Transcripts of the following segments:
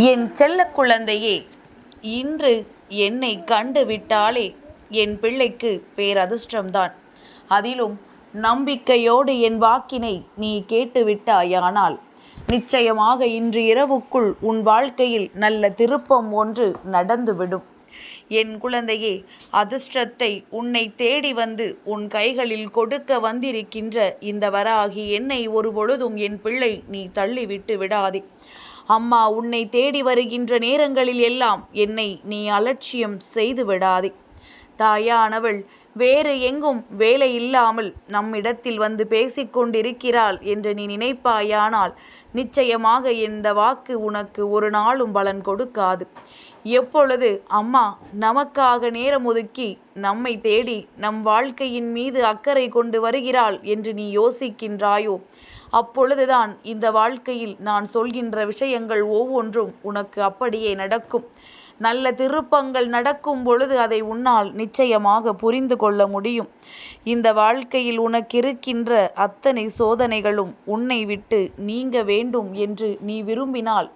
என் செல்ல குழந்தையே இன்று என்னை கண்டு விட்டாலே என் பிள்ளைக்கு பேரதிர்ஷ்டம்தான். அதிலும் நம்பிக்கையோடு என் வாக்கினை நீ கேட்டுவிட்டாயானால் நிச்சயமாக இன்று இரவுக்குள் உன் வாழ்க்கையில் நல்ல திருப்பம் ஒன்று நடந்துவிடும். என் குழந்தையே அதிர்ஷ்டத்தை உன்னை தேடி வந்து உன் கைகளில் கொடுக்க வந்திருக்கின்ற இந்த வராகி என்னை ஒரு பொழுதும் என் பிள்ளை நீ தள்ளிவிட்டு விடாதே. அம்மா உன்னை தேடி வருகின்ற நேரங்களில் எல்லாம் என்னை நீ அலட்சியம் செய்து விடாதே. தாயானவள் வேறு எங்கும் வேலை இல்லாமல் நம்மிடத்தில் வந்து பேசிக்கொண்டிருக்கிறாள் என்று நீ நினைப்பாயானால் நிச்சயமாக இந்த வாக்கு உனக்கு ஒரு நாளும் பலன் கொடுக்காது. எப்பொழுது அம்மா நமக்காக நேரம் ஒதுக்கி நம்மை தேடி நம் வாழ்க்கையின் மீது அக்கறை கொண்டு வருகிறாள் என்று நீ யோசிக்கின்றாயோ அப்பொழுதுதான் இந்த வாழ்க்கையில் நான் சொல்கின்ற விஷயங்கள் ஒவ்வொன்றும் உனக்கு அப்படியே நடக்கும். நல்ல திருப்பங்கள் நடக்கும் பொழுது அதை உன்னால் நிச்சயமாக புரிந்து கொள்ள முடியும். இந்த வாழ்க்கையில் உனக்கு இருக்கின்ற அத்தனை சோதனைகளும் உன்னை விட்டு நீங்க வேண்டும் என்று நீ விரும்பினால்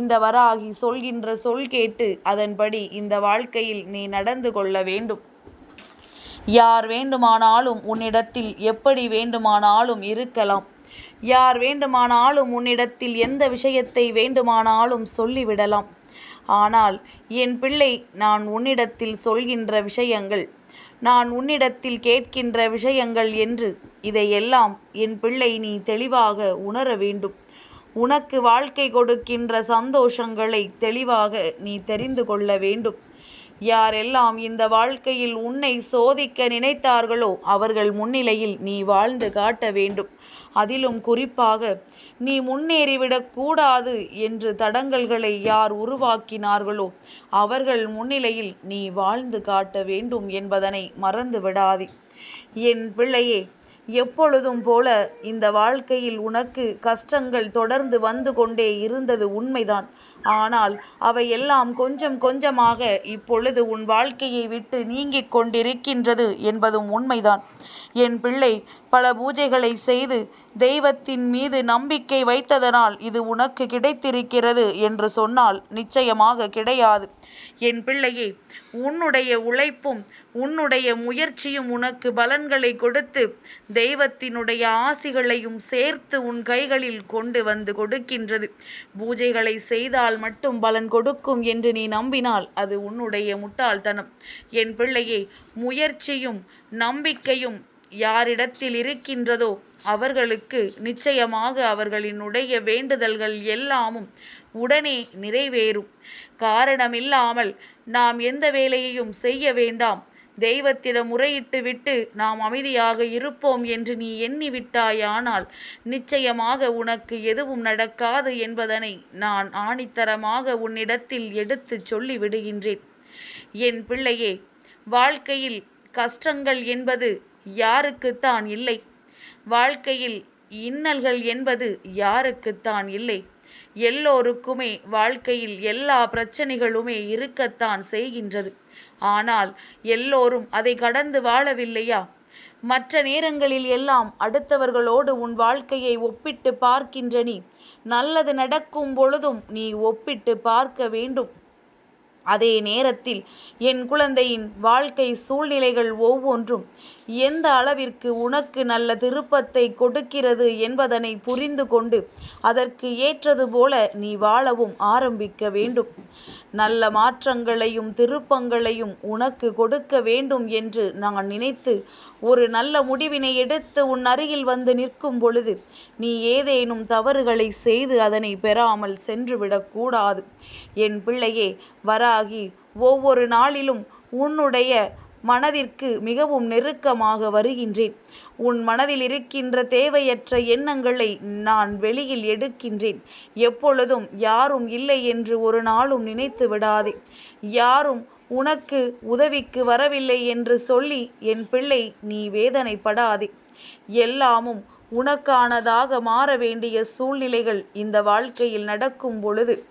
இந்த வராகி சொல்கின்ற சொல் கேட்டு அதன்படி இந்த வாழ்க்கையில் நீ நடந்து கொள்ள வேண்டும். யார் வேண்டுமானாலும் உன்னிடத்தில் எப்படி வேண்டுமானாலும் இருக்கலாம். யார் வேண்டுமானாலும் உன்னிடத்தில் எந்த விஷயத்தை வேண்டுமானாலும் சொல்லிவிடலாம். ஆனால் என் பிள்ளை நான் உன்னிடத்தில் சொல்கின்ற விஷயங்கள் நான் உன்னிடத்தில் கேட்கின்ற விஷயங்கள் என்று இதையெல்லாம் என் பிள்ளை நீ தெளிவாக உணர வேண்டும். உனக்கு வாழ்க்கை கொடுக்கின்ற சந்தோஷங்களை தெளிவாக நீ தெரிந்து கொள்ள வேண்டும். யாரெல்லாம் இந்த வாழ்க்கையில் உன்னை சோதிக்க நினைத்தார்களோ அவர்கள் முன்னிலையில் நீ வாழ்ந்து காட்ட வேண்டும். அதிலும் குறிப்பாக நீ முன்னேறிவிடக் கூடாது என்று தடங்கல்களை யார் உருவாக்கினார்களோ அவர்கள் முன்னிலையில் நீ வாழ்ந்து காட்ட வேண்டும் என்பதனை மறந்து விடாதே என் பிள்ளையே எப்பொழுதும் போல இந்த வாழ்க்கையில் உனக்கு கஷ்டங்கள் தொடர்ந்து வந்து கொண்டே இருந்தது உண்மைதான். ஆனால் அவையெல்லாம் கொஞ்சம் கொஞ்சமாக இப்பொழுது உன் வாழ்க்கையை விட்டு நீங்கிக் கொண்டிருக்கின்றது என்பதும் உண்மைதான். என் பிள்ளை பல பூஜைகளை செய்து தெய்வத்தின் மீது நம்பிக்கை வைத்ததனால் இது உனக்கு கிடைத்திருக்கிறது என்று சொன்னால் நிச்சயமாக கிடையாது. என் பிள்ளையே உன்னுடைய உழைப்பும் உன்னுடைய முயற்சியும் உனக்கு பலன்களை கொடுத்து தெய்வத்தினுடைய ஆசிகளையும் சேர்த்து உன் கைகளில் கொண்டு வந்து கொடுக்கின்றது. பூஜைகளை செய்தால் மட்டும் பலன் கொடுக்கும் என்று நீ நம்பினால் அது உன்னுடைய முட்டாள்தனம். என் பிள்ளையே முயற்சியும் நம்பிக்கையும் யாரிடத்தில் இருக்கின்றதோ அவர்களுக்கு நிச்சயமாக அவர்களினுடைய வேண்டுதல்கள் எல்லாமும் உடனே நிறைவேறும். காரணமில்லாமல் நாம் எந்த வேலையையும் செய்ய வேண்டாம். தெய்வத்திடம் முறையிட்டு விட்டு நாம் அமைதியாக இருப்போம் என்று நீ எண்ணிவிட்டாயானால் நிச்சயமாக உனக்கு எதுவும் நடக்காது என்பதனை நான் ஆணித்தரமாக உன்னிடத்தில் எடுத்துச் சொல்லி விடுகின்றேன் என் பிள்ளையே வாழ்க்கையில் கஷ்டங்கள் என்பது யாருக்குத்தான் இல்லை. வாழ்க்கையில் இன்னல்கள் என்பது யாருக்குத்தான் இல்லை. எல்லோருக்குமே வாழ்க்கையில் எல்லா பிரச்சனைகளுமே இருக்கத்தான் செய்கின்றது. ஆனால் எல்லோரும் அதை கடந்து வாழவில்லையா? மற்ற நேரங்களில் எல்லாம் அடுத்தவர்களோடு உன் வாழ்க்கையை ஒப்பிட்டு பார்க்கின்ற நீ நல்லது நடக்கும் பொழுதும் நீ ஒப்பிட்டு பார்க்க வேண்டும். அதே நேரத்தில் என் குழந்தையின் வாழ்க்கை சூழ்நிலைகள் ஒவ்வொன்றும் எந்த அளவிற்கு உனக்கு நல்ல திருப்பத்தை கொடுக்கிறது என்பதனை புரிந்து கொண்டு அதற்கு ஏற்றது போல நீ வாழவும் ஆரம்பிக்க வேண்டும். நல்ல மாற்றங்களையும் திருப்பங்களையும் உனக்கு கொடுக்க வேண்டும் என்று நான் நினைத்து ஒரு நல்ல முடிவினை எடுத்து உன் அருகில் வந்து நிற்கும் பொழுது நீ ஏதேனும் தவறுகளை செய்து அதனை பெறாமல் சென்றுவிடக்கூடாது என் பிள்ளையே வராகி ஒவ்வொரு நாளிலும் உன்னுடைய மனதிற்கு மிகவும் நெருக்கமாக வருகின்றேன். உன் மனதில் இருக்கின்ற தேவையற்ற எண்ணங்களை நான் வெளியில் எடுக்கின்றேன். எப்பொழுதும் யாரும் இல்லை என்று ஒரு நாளும் நினைத்து விடாதே. யாரும் உனக்கு உதவிக்கு வரவில்லை என்று சொல்லி என் பிள்ளை நீ வேதனைப்படாதே. எல்லாமும் உனக்கானதாக மாற வேண்டிய சூழ்நிலைகள் இந்த வாழ்க்கையில் நடக்கும் பொழுது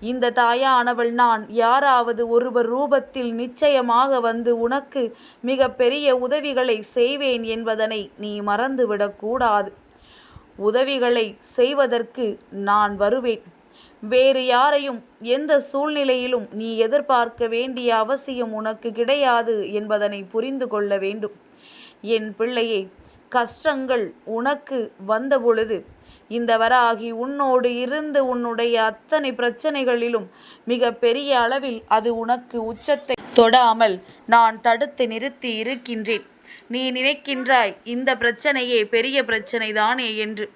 இந்த தாயானவள் நான் யாராவது ஒருவர் ரூபத்தில் நிச்சயமாக வந்து உனக்கு மிக பெரிய உதவிகளை செய்வேன் என்பதனை நீ மறந்துவிடக்கூடாது உதவிகளை செய்வதற்கு நான் வருவேன். வேறு யாரையும் எந்த சூழ்நிலையிலும் நீ எதிர்பார்க்க வேண்டிய அவசியம் உனக்கு கிடையாது என்பதனை புரிந்து கொள்ள வேண்டும். என் பிள்ளையை கஷ்டங்கள் உனக்கு வந்தபொழுது இந்த வராகி உன்னோடு இருந்து உன்னுடைய அத்தனை பிரச்சனைகளிலும் மிக பெரிய அளவில் அது உனக்கு உச்சத்தை தொடாமல் நான் தடுத்து நிறுத்தி இருக்கின்றேன். நீ நினைக்கின்றாய் இந்த பிரச்சனையே பெரிய பிரச்சனை தானே என்று.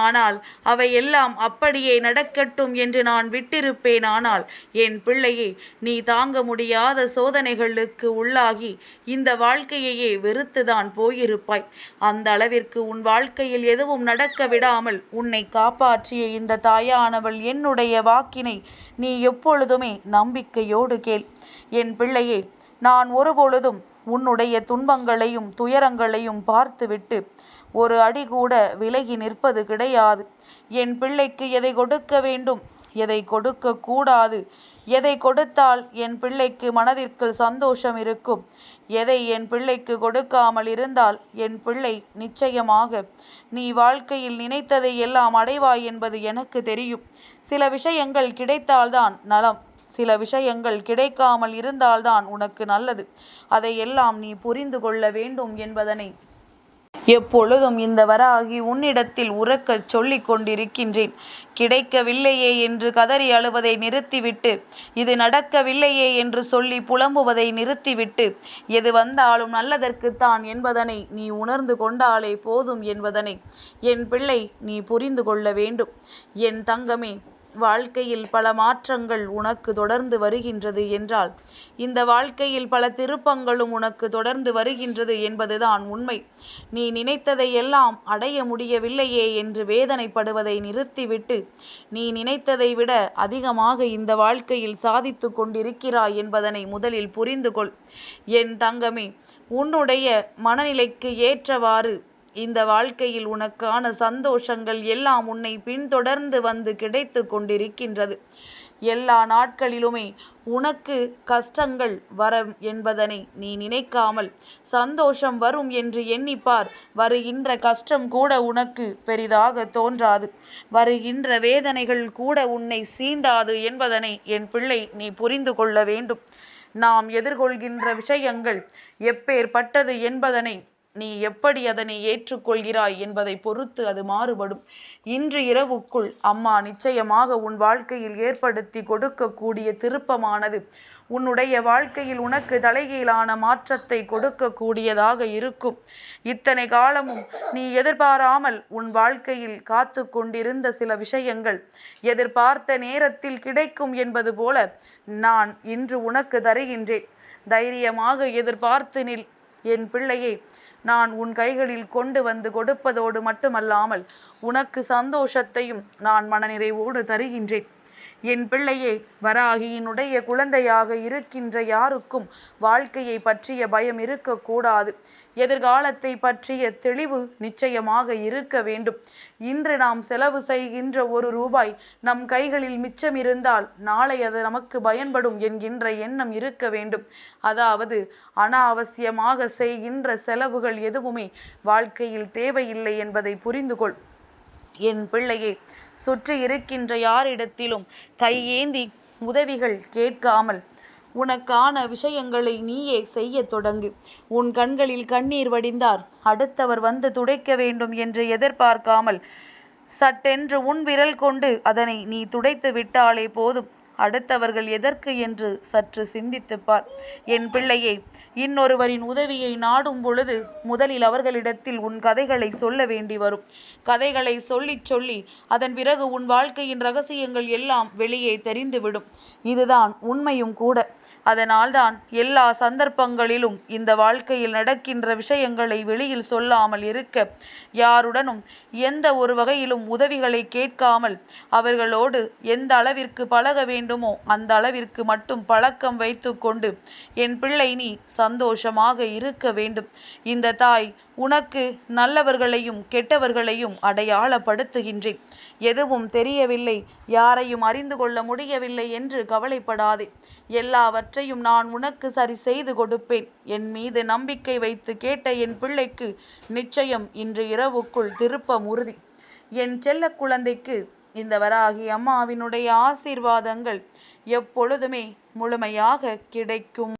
ஆனால் அவை எல்லாம் அப்படியே நடக்கட்டும் என்று நான் விட்டிருப்பேன். ஆனால் என் பிள்ளையே நீ தாங்க முடியாத சோதனைகளுக்கு உள்ளாகி இந்த வாழ்க்கையையே வெறுத்துதான் போயிருப்பாய். அந்த அளவிற்கு உன் வாழ்க்கையில் எதுவும் நடக்க விடாமல் உன்னை காப்பாற்றிய இந்த தாயானவள் என்னுடைய வாக்கினை நீ எப்பொழுதுமே நம்பிக்கையோடு கேள். என் பிள்ளையே நான் ஒருபொழுதும் உன்னுடைய துன்பங்களையும் துயரங்களையும் பார்த்துவிட்டு ஒரு அடி கூட விலகி நிற்பது கிடையாது. என் பிள்ளைக்கு எதை கொடுக்க வேண்டும்? எதை கொடுக்க கூடாது? எதை கொடுத்தால் என் பிள்ளைக்கு மனதிற்கு சந்தோஷம் இருக்கும்? எதை என் பிள்ளைக்கு கொடுக்காமல் இருந்தால் என் பிள்ளை நிச்சயமாக நீ வாழ்க்கையில் நினைத்ததை எல்லாம் அடைவாய் என்பது எனக்கு தெரியும். சில விஷயங்கள் கிடைத்தால்தான் நலம். சில விஷயங்கள் கிடைக்காமல் இருந்தால்தான் உனக்கு நல்லது. அதையெல்லாம் நீ புரிந்து கொள்ள வேண்டும் என்பதனை எப்பொழுதும் இந்த வராகி உன்னிடத்தில் உறக்கச் சொல்லிக் கொண்டிருக்கின்றேன். கிடைக்கவில்லையே என்று கதறி அழுவதை நிறுத்திவிட்டு இது நடக்கவில்லையே என்று சொல்லி புலம்புவதை நிறுத்திவிட்டு எது வந்தாலும் நல்லதற்குத்தான் என்பதனை நீ உணர்ந்து கொண்டாலே போதும் என்பதனை என் பிள்ளை நீ புரிந்து கொள்ள வேண்டும். என் தங்கமே வாழ்க்கையில் பல மாற்றங்கள் உனக்கு தொடர்ந்து வருகின்றது என்றால் இந்த வாழ்க்கையில் பல திருப்பங்களும் உனக்கு தொடர்ந்து வருகின்றது என்பதுதான் உண்மை. நீ நினைத்ததை எல்லாம் அடைய முடியவில்லையே என்று வேதனைப்படுவதை நிறுத்திவிட்டு நீ நினைத்ததை விட அதிகமாக இந்த வாழ்க்கையில் சாதித்து கொண்டிருக்கிறாய் என்பதனை முதலில் புரிந்து கொள் என் தங்கமே உன்னுடைய மனநிலைக்கு ஏற்றவாறு இந்த வாழ்க்கையில் உனக்கான சந்தோஷங்கள் எல்லாம் உன்னை பின்தொடர்ந்து வந்து கிடைத்து கொண்டிருக்கின்றது. எல்லா நாட்களிலுமே உனக்கு கஷ்டங்கள் வரும் என்பதனை நீ நினைக்காமல் சந்தோஷம் வரும் என்று எண்ணிப்பார். வருகின்ற கஷ்டம் கூட உனக்கு பெரிதாக தோன்றாது. வருகின்ற வேதனைகள் கூட உன்னை சீண்டாது என்பதனை என் பிள்ளை நீ புரிந்து கொள்ள வேண்டும். நாம் எதிர்கொள்கின்ற விஷயங்கள் எப்பேற்பட்டது என்பதனை நீ எப்படி அதனை ஏற்றுக்கொள்கிறாய் என்பதை பொறுத்து அது மாறுபடும். இன்று இரவுக்குள் அம்மா நிச்சயமாக உன் வாழ்க்கையில் ஏற்படுத்தி கொடுக்கக்கூடிய திருப்பமானது. உன்னுடைய வாழ்க்கையில் உனக்கு தலைகீழான மாற்றத்தை கொடுக்கக்கூடியதாக இருக்கும். இத்தனை காலமும் நீ எதிர்பாராமல் உன் வாழ்க்கையில் காத்து கொண்டிருந்த சில விஷயங்கள் எதிர்பார்த்த நேரத்தில் கிடைக்கும் என்பது போல நான் இன்று உனக்கு தருகின்றேன். தைரியமாக எதிர்பார்த்து நில். என் பிள்ளையை நான் உன் கைகளில் கொண்டு வந்து கொடுப்பதோடு மட்டுமல்லாமல் உனக்கு சந்தோஷத்தையும் நான் மனநிறைவோடு தருகின்றேன். என் பிள்ளையே வராகியினுடைய குழந்தையாக இருக்கின்ற யாருக்கும் வாழ்க்கையை பற்றிய பயம் இருக்கக்கூடாது. எதிர்காலத்தை பற்றிய தெளிவு நிச்சயமாக இருக்க வேண்டும். இன்று நாம் செலவு செய்கின்ற ஒரு ரூபாய் நம் கைகளில் மிச்சம் இருந்தால் நாளை அது நமக்கு பயன்படும் என்கின்ற எண்ணம் இருக்க வேண்டும். அதாவது அனாவசியமாக செய்கின்ற செலவுகள் எதுவுமே வாழ்க்கையில் தேவையில்லை என்பதை புரிந்து கொள் என் பிள்ளையே சுற்றி இருக்கின்ற யாரிடத்திலும் கையேந்தி உதவிகள் கேட்காமல் உனக்கான விஷயங்களை நீயே செய்ய தொடங்கு. உன் கண்களில் கண்ணீர் வடிந்தார் அடுத்தவர் வந்து துடைக்க வேண்டும் என்று எதிர்பார்க்காமல் சட்டென்று உன் விரல் கொண்டு அதனை நீ துடைத்து விட்டாலே போதும். அடுத்தவர்கள் எதற்கு? என்று சற்று சிந்தித்துப்பார். என் பிள்ளையை இன்னொருவரின் உதவியை நாடும் பொழுது முதலில் அவர்களிடத்தில் உன் கதைகளை சொல்ல வேண்டி வரும். கதைகளை சொல்லிச் சொல்லி அதன் பிறகு உன் வாழ்க்கையின் ரகசியங்கள் எல்லாம் வெளியே தெரிந்துவிடும். இதுதான் உண்மையும் கூட. அதனால்தான் எல்லா சந்தர்ப்பங்களிலும் இந்த வாழ்க்கையில் நடக்கின்ற விஷயங்களை வெளியில் சொல்லாமல் இருக்க யாருடனும் எந்த ஒரு வகையிலும் உதவிகளை கேட்காமல் அவர்களோடு எந்த அளவிற்கு பழக வேண்டுமோ அந்த அளவிற்கு மட்டும் பழக்கம் வைத்து கொண்டு என் பிள்ளை நீ சந்தோஷமாக இருக்க வேண்டும். இந்த தாய் உனக்கு நல்லவர்களையும் கெட்டவர்களையும் அடையாளப்படுத்துகின்றேன். எதுவும் தெரியவில்லை. யாரையும் அறிந்து கொள்ள முடியவில்லை என்று கவலைப்படாதே. எல்லாவற்றையும் நான் உனக்கு சரி செய்து கொடுப்பேன். என் மீது நம்பிக்கை வைத்து கேட்ட என் பிள்ளைக்கு நிச்சயம் இன்று இரவுக்குள் திருப்பம் உறுதி. என் செல்ல குழந்தைக்கு இந்த வராகி அம்மாவினுடைய ஆசீர்வாதங்கள் எப்பொழுதுமே முழுமையாக கிடைக்கும்.